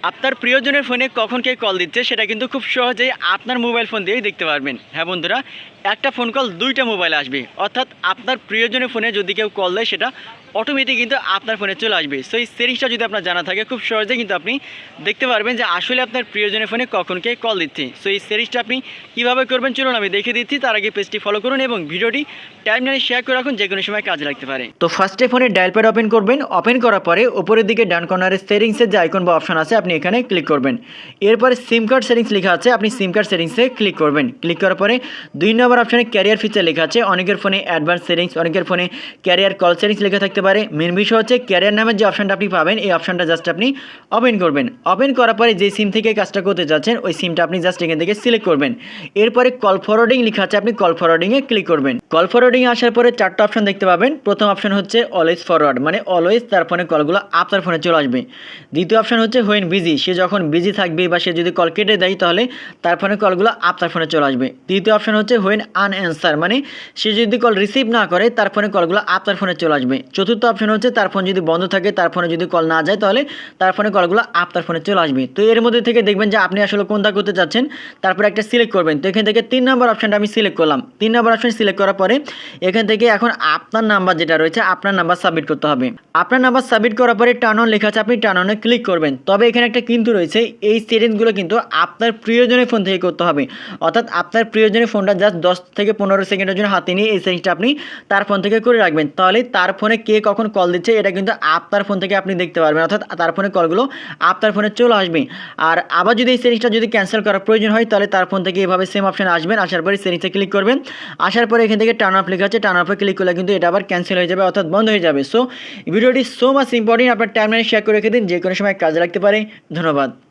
আপনার প্রিয়জনের ফোনে কখন কে কল দিচ্ছে, সেটা কিন্তু খুব সহজেই আপনার মোবাইল ফোন দিয়েই দেখতে পারবেন। হ্যাঁ বন্ধুরা একটা ফোন কল দুইটা মোবাইলে আসবে। অর্থাৎ আপনার প্রিয়জনের ফোনে যদি কেউ কল দেয়, সেটা অটোমেটিক কিন্তু আপনার ফোনে চলে আসবে। সো এই সেটিংসটা যদি আপনার জানা থাকে, খুব সহজে কিন্তু আপনি দেখতে পারবেন যে আসলে আপনার প্রিয়জনের ফোনে কখন কে কল দিচ্ছে। সো এই সেটিংসটা আপনি কীভাবে করবেন, চলুন আমি দেখে দিচ্ছি। তার আগে পেজটি ফলো করুন এবং ভিডিওটি টাইম লাইনে শেয়ার করে রাখুন যে কোনো সময় কাজে লাগতে পারে। তো ফার্স্টে ফোনে ডায়াল প্যাড ওপেন করবেন। ওপেন করার পরে উপরের দিকে ডান কর্নারে সেটিংসের যে আইকন বা অপশন আছে, আপনি এখানে ক্লিক করবেন। এরপরে সিম কার্ড সেটিংস লেখা আছে, আপনি সিম কার্ড সেটিংসে ক্লিক করবেন। ক্লিক করার পরে দুই নম্বর অপশানে ক্যারিয়ার ফিচার লেখা আছে। অনেকের ফোনে অ্যাডভান্স সেটিংস অনেকের ফোনে ক্যারিয়ার কল সেটিংস লেখা থাকতে পারে। মেন বিষয় হচ্ছে ক্যারিয়ার নামের যে অপশনটা আপনি পাবেন, এই অপশনটা জাস্ট আপনি ওপেন করবেন। ওপেন করার পরে যে সিম থেকে কাজটা করতে যাচ্ছেন, ওই সিমটা আপনি জাস্ট এখান থেকে সিলেক্ট করবেন। এরপরে কল ফরওয়ার্ডিং লেখা আছে, আপনি কল ফরওয়ার্ডিংয়ে ক্লিক করবেন। কল ফরওয়ার্ডিং আসার পরে চারটা অপশন দেখতে পাবেন। প্রথম অপশন হচ্ছে অলওয়েজ ফরওয়ার্ড মানে অলওয়েজ তার ফোনে কলগুলো আপনার ফোনে চলে আসবে। দ্বিতীয় অপশন হচ্ছে হোয়েন বিজি সে যখন বিজি থাকবে বা সে যদি কল কেটে দেয়, তাহলে তার ফোনে কলগুলো আপনার ফোনে চলে আসবে। তৃতীয় অপশন হচ্ছে হোয়েন আনঅ্যান্সার মানে সে যদি কল রিসিভ না করে, তার ফোনে কলগুলো আপনার ফোনে চলে আসবে। চতুর্থ অপশন হচ্ছে তার ফোন যদি বন্ধ থাকে, তার ফোনে যদি কল না যায়, তাহলে তার ফোনে কলগুলো আপনার ফোনে চলে আসবে। তো এর মধ্যে থেকে দেখবেন যে আপনি আসলে কোনটা করতে চাচ্ছেন, তারপরে একটা সিলেক্ট করবেন। তো এখান থেকে তিন নম্বর অপশনটা আমি সিলেক্ট করলাম। তিন নম্বর অপশন সিলেক্ট করার পরে এখান থেকে এখন আপনার নাম্বার যেটা রয়েছে, আপনার নাম্বার সাবমিট করতে হবে। আপনার নাম্বার সাবমিট করার পরে টার্ন অন লেখা আছে, আপনি টার্ন অনে ক্লিক করবেন। তবে এখানে একটা কিন্তু রয়েছে, এই সেটিংসগুলো কিন্তু আপনার প্রিয়জনের ফোন থেকে করতে হবে। অর্থাৎ আপনার প্রিয়জনের ফোনটা জাস্ট দশ থেকে পনেরো সেকেন্ডের জন্য হাতে নিয়ে এই সেটিংসটা আপনি তার ফোন থেকে করে রাখবেন। তাহলে তার ফোনে কে কখন কল দিচ্ছে, এটা কিন্তু আপনার ফোন থেকে আপনি দেখতে পারবেন। অর্থাৎ তার ফোনে কলগুলো আপনার ফোনে চলে আসবে। আর আবার যদি এই সেটিংসটা যদি ক্যান্সেল করার প্রয়োজন হয়, তাহলে তার ফোন থেকে এভাবে সেম অপশন আসবেন। আসার পরে সেটিংসে ক্লিক করবেন। আসার পরে এখান থেকে টার্ন অফ লেখা আছে। টার্ন অফে ক্লিক করলে কিন্তু এটা আবার ক্যান্সেল হয়ে যাবে, অর্থাৎ বন্ধ হয়ে যাবে। সো ভিডিওটি সো মাচ ইম্পর্টেন্ট আপনার টাইম শেয়ার করে রেখে দিন। যে কোনো সময় কাজে লাগতে পারে। ধন্যবাদ।